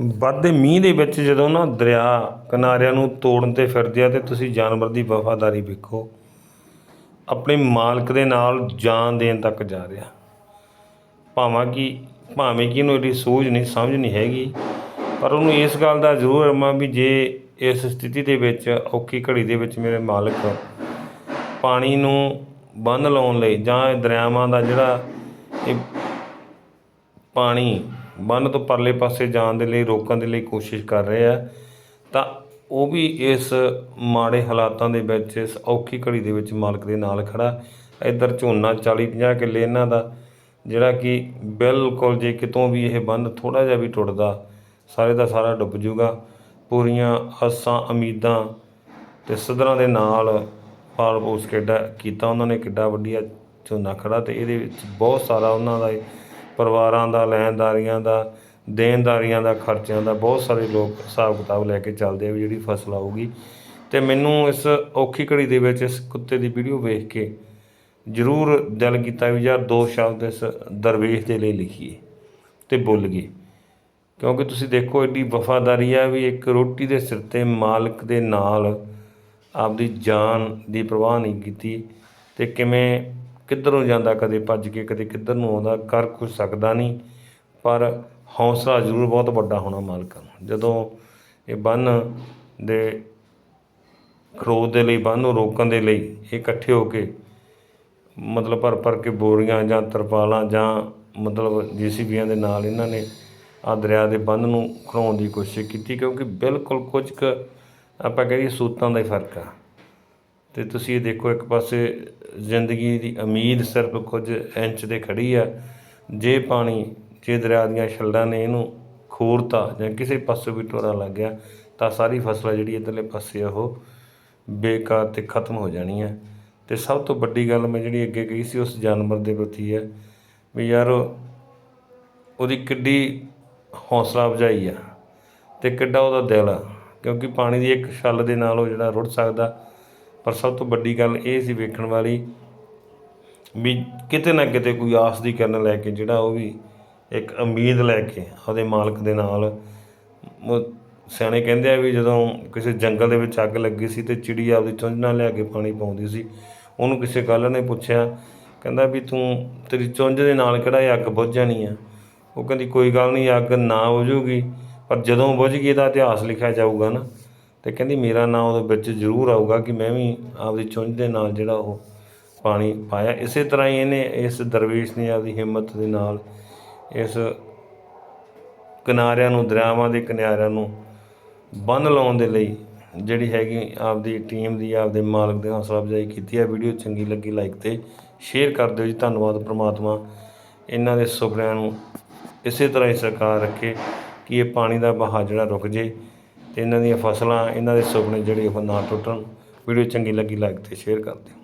ਵੱਧਦੇ ਮੀਂਹ ਦੇ ਵਿੱਚ ਜਦੋਂ ਨਾ ਦਰਿਆ ਕਿਨਾਰਿਆਂ ਨੂੰ ਤੋੜਨ ਤੇ ਫਿਰਦੇ ਆ ਤੇ ਤੁਸੀਂ ਜਾਨਵਰ ਦੀ ਵਫਾਦਾਰੀ ਵੇਖੋ, ਆਪਣੇ ਮਾਲਕ ਦੇ ਨਾਲ ਜਾਨ ਦੇਣ ਤੱਕ ਜਾ ਰਿਹਾ। ਭਾਵੇਂ ਕਿ ਭਾਵੇਂ ਕਿ ਇਹਨੂੰ ਇਹਦੀ ਸੂਝ ਨਹੀਂ, ਸਮਝ ਨਹੀਂ ਹੈਗੀ, ਪਰ ਉਹਨੂੰ ਇਸ ਗੱਲ ਦਾ ਜ਼ਰੂਰ ਅਰਮਾ ਵੀ ਜੇ ਇਸ ਸਥਿਤੀ ਦੇ ਵਿੱਚ, ਔਖੀ ਘੜੀ ਦੇ ਵਿੱਚ ਮੇਰੇ ਮਾਲਕ ਪਾਣੀ ਨੂੰ ਬੰਨ ਲਾਉਣ ਲਈ ਜਾਂ ਦਰਿਆਵਾਂ ਦਾ ਜਿਹੜਾ ਇਹ ਪਾਣੀ ਬੰਨ ਤੋਂ ਪਰਲੇ ਪਾਸੇ ਜਾਣ ਦੇ ਲਈ, ਰੋਕਣ ਦੇ ਲਈ ਕੋਸ਼ਿਸ਼ ਕਰ ਰਹੇ ਆ, ਤਾਂ ਉਹ ਵੀ ਇਸ ਮਾੜੇ ਹਾਲਾਤਾਂ ਦੇ ਵਿੱਚ, ਇਸ ਔਖੀ ਘੜੀ ਦੇ ਵਿੱਚ ਮਾਲਕ ਦੇ ਨਾਲ ਖੜਾ। ਇੱਧਰ ਝੋਨਾ 40 50 ਕਿੱਲੇ ਇਹਨਾਂ ਦਾ, ਜਿਹੜਾ ਕਿ ਬਿਲਕੁਲ ਜੇ ਕਿਤੋਂ ਵੀ ਇਹ ਬੰਨ ਥੋੜਾ ਜਿਹਾ ਵੀ ਟੁੱਟਦਾ, ਸਾਰੇ ਦਾ ਸਾਰਾ ਡੁੱਬ ਜੂਗਾ ਪੂਰੀਆਂ ਆਸਾਂ ਉਮੀਦਾਂ ਤੇ ਸਦਰਾਂ ਦੇ ਨਾਲ ਪਾਲ ਪੋਸ ਕਿੱਡਾ ਕੀਤਾ, ਉਹਨਾਂ ਨੇ ਕਿੱਡਾ ਵੱਡੀਆ ਝੋਨਾ ਖੜਾ ਤੇ ਇਹਦੇ ਵਿੱਚ ਬਹੁਤ ਸਾਰਾ ਉਹਨਾਂ ਦਾ ਪਰਿਵਾਰਾਂ ਦਾ, ਲੈਣਦਾਰੀਆਂ ਦਾ, ਦੇਣਦਾਰੀਆਂ ਦਾ, ਖਰਚਿਆਂ ਦਾ ਬਹੁਤ ਸਾਰੇ ਲੋਕ ਹਿਸਾਬ ਕਿਤਾਬ ਲੈ ਕੇ ਚੱਲਦੇ ਆ ਵੀ ਜਿਹੜੀ ਫਸਲ ਆਊਗੀ। ਤੇ ਮੈਨੂੰ ਇਸ ਔਖੀ ਘੜੀ ਦੇ ਵਿੱਚ ਇਸ ਕੁੱਤੇ ਦੀ ਵੀਡੀਓ ਵੇਖ ਕੇ ਜ਼ਰੂਰ ਦਿਲ ਕੀਤਾ ਵੀ ਯਾਰ ਦੋ ਸ਼ਬਦ ਇਸ ਦਰਵੇਸ਼ ਦੇ ਲਈ ਲਿਖੀਏ ਤੇ ਬੋਲੀਏ। ਕਿਉਂਕਿ ਤੁਸੀਂ ਦੇਖੋ ਐਡੀ ਵਫਾਦਾਰੀ ਆ ਵੀ ਇੱਕ ਰੋਟੀ ਦੇ ਸਿਰ ਤੇ ਮਾਲਕ ਦੇ ਨਾਲ ਆਪਦੀ ਜਾਨ ਦੀ ਪਰਵਾਹ ਨਹੀਂ ਕੀਤੀ ਤੇ ਕਿਵੇਂ ਕਿੱਧਰੋਂ ਜਾਂਦਾ, ਕਦੇ ਭੱਜ ਕੇ, ਕਦੇ ਕਿੱਧਰ ਨੂੰ ਆਉਂਦਾ, ਕਰ ਕੁਝ ਸਕਦਾ ਨਹੀਂ। ਪਰ ਹੌਸਲਾ ਜ਼ਰੂਰ ਬਹੁਤ ਵੱਡਾ ਹੋਣਾ ਮਾਲਕਾਂ ਨੂੰ ਜਦੋਂ ਇਹ ਬੰਨ ਦੇ ਖਰੋਦ ਦੇ ਲਈ ਬੰਨ ਨੂੰ ਰੋਕਣ ਦੇ ਲਈ ਇਹ ਇਕੱਠੇ ਹੋ ਕੇ, ਮਤਲਬ ਭਰ ਭਰ ਕੇ ਬੋਰੀਆਂ ਜਾਂ ਤਰਪਾਲਾਂ ਜਾਂ ਮਤਲਬ ਜੀਸੀਬੀਆਂ ਦੇ ਨਾਲ ਇਹਨਾਂ ਨੇ ਆ ਦਰਿਆ ਦੇ ਬੰਨ ਨੂੰ ਖੜਾਉਣ ਦੀ ਕੋਸ਼ਿਸ਼ ਕੀਤੀ, ਕਿਉਂਕਿ ਬਿਲਕੁਲ ਕੁਝ ਕੁ ਆਪਾਂ ਕਹੀਏ ਸੂਤਾਂ ਦਾ ਹੀ ਫ਼ਰਕ ਆ। ਤੇ ਤੁਸੀਂ ਇਹ ਦੇਖੋ, ਇੱਕ ਪਾਸੇ ਜ਼ਿੰਦਗੀ ਦੀ ਉਮੀਦ ਸਿਰਫ ਕੁਝ ਇੰਚ ਤੇ ਖੜੀ ਆ। ਜੇ ਪਾਣੀ, ਜੇ ਦਰਿਆ ਦੀਆਂ ਛੱਲਾਂ ਨੇ ਇਹਨੂੰ ਖੋਰਤਾ ਜਾਂ ਕਿਸੇ ਪਾਸੇ ਵੀ ਟੋਰਾ ਲੱਗ ਗਿਆ, ਤਾਂ ਸਾਰੀ ਫਸਲ ਜਿਹੜੀ ਇਧਰਲੇ ਪਾਸੇ ਆ, ਉਹ ਬੇਕਾਰ ਤੇ ਖਤਮ ਹੋ ਜਾਣੀ ਹੈ ਤੇ ਸਭ ਤੋਂ ਵੱਡੀ ਗੱਲ ਮੈਂ ਜਿਹੜੀ ਅੱਗੇ ਕਹੀ ਸੀ, ਉਸ ਜਾਨਵਰ ਦੇ ਪ੍ਰਤੀ ਹੈ ਵੀ ਯਾਰ, ਉਹਦੀ ਕਿੱਡੀ ਹੌਸਲਾ ਅਫਜ਼ਾਈ ਆ ਤੇ ਕਿੱਡਾ ਉਹਦਾ ਦਿਲ ਆ। ਕਿਉਂਕਿ ਪਾਣੀ ਦੀ ਇੱਕ ਛੱਲ ਦੇ ਨਾਲ ਉਹ ਜਿਹੜਾ ਰੁੜ ਸਕਦਾ ਪਰ ਸਭ ਤੋਂ ਵੱਡੀ ਗੱਲ ਇਹ ਸੀ ਵੇਖਣ ਵਾਲੀ ਵੀ ਕਿਤੇ ਨਾ ਕਿਤੇ ਕੋਈ ਆਸ ਦੀ ਕਿਰਨ ਲੈ ਕੇ ਜਿਹੜਾ ਉਹ ਵੀ ਇੱਕ ਉਮੀਦ ਲੈ ਕੇ ਉਹਦੇ ਮਾਲਕ ਦੇ ਨਾਲ ਸਿਆਣੇ ਕਹਿੰਦੇ ਆ ਵੀ ਜਦੋਂ ਕਿਸੇ ਜੰਗਲ ਦੇ ਵਿੱਚ ਅੱਗ ਲੱਗੀ ਸੀ ਤੇ ਚਿੜੀ ਆਪਦੀ ਚੁੰਝ ਨਾਲ ਲਿਆ ਕੇ ਪਾਣੀ ਪਾਉਂਦੀ ਸੀ, ਉਹਨੂੰ ਕਿਸੇ ਗੱਲ ਨੇ ਪੁੱਛਿਆ, ਕਹਿੰਦਾ ਵੀ ਤੂੰ ਤੇਰੀ ਚੁੰਝ ਦੇ ਨਾਲ ਕਿਹੜਾ ਇਹ ਅੱਗ ਬੁੱਝ ਜਾਣੀ ਆ? ਉਹ ਕਹਿੰਦੀ ਕੋਈ ਗੱਲ ਨਹੀਂ, ਅੱਗ ਨਾ ਬੁਝੂਗੀ, ਪਰ ਜਦੋਂ ਬੁਝ ਗਈ ਇਹਦਾ ਇਤਿਹਾਸ ਲਿਖਿਆ ਜਾਊਗਾ ਨਾ। ਅਤੇ ਕਹਿੰਦੀ ਮੇਰਾ ਨਾਂ ਉਹਦੇ ਵਿੱਚ ਜ਼ਰੂਰ ਆਊਗਾ ਕਿ ਮੈਂ ਵੀ ਆਪਦੀ ਚੁੰਝ ਦੇ ਨਾਲ ਜਿਹੜਾ ਉਹ ਪਾਣੀ ਪਾਇਆ। ਇਸੇ ਤਰ੍ਹਾਂ ਹੀ ਇਹਨੇ ਇਸ ਦਰਵੇਸ਼ ਨੇ ਆਪਦੀ ਹਿੰਮਤ ਦੇ ਨਾਲ ਇਸ ਕਿਨਾਰਿਆਂ ਨੂੰ, ਦਰਿਆਵਾਂ ਦੇ ਕਿਨਾਰਿਆਂ ਨੂੰ ਬੰਨ ਲਾਉਣ ਦੇ ਲਈ ਜਿਹੜੀ ਹੈਗੀ ਆਪਦੀ ਟੀਮ ਦੀ, ਆਪਦੇ ਮਾਲਕ ਦੇ ਹੌਸਲਾ ਅਫਜ਼ਾਈ ਕੀਤੀ ਹੈ। ਵੀਡੀਓ ਚੰਗੀ ਲੱਗੀ ਲਾਈਕ ਤੇ ਸ਼ੇਅਰ ਕਰ ਦਿਓ ਜੀ। ਧੰਨਵਾਦ ਪ੍ਰਮਾਤਮਾ ਇਹਨਾਂ ਦੇ ਸੁਪਨਿਆਂ ਨੂੰ ਇਸੇ ਤਰ੍ਹਾਂ ਹੀ ਸਰਕਾਰ ਰੱਖੇ ਕਿ ਇਹ ਪਾਣੀ ਦਾ ਬਹਾਅ ਜਿਹੜਾ ਰੁਕ ਜੇ। ਅਤੇ ਇਹਨਾਂ ਦੀਆਂ ਫਸਲਾਂ, ਇਹਨਾਂ ਦੇ ਸੁਪਨੇ ਜਿਹੜੇ ਉਹ ਨਾ ਟੁੱਟਣ। ਵੀਡੀਓ ਚੰਗੀ ਲੱਗੀ ਲਾਈਕ ਅਤੇ ਸ਼ੇਅਰ ਕਰ ਦਿਓ।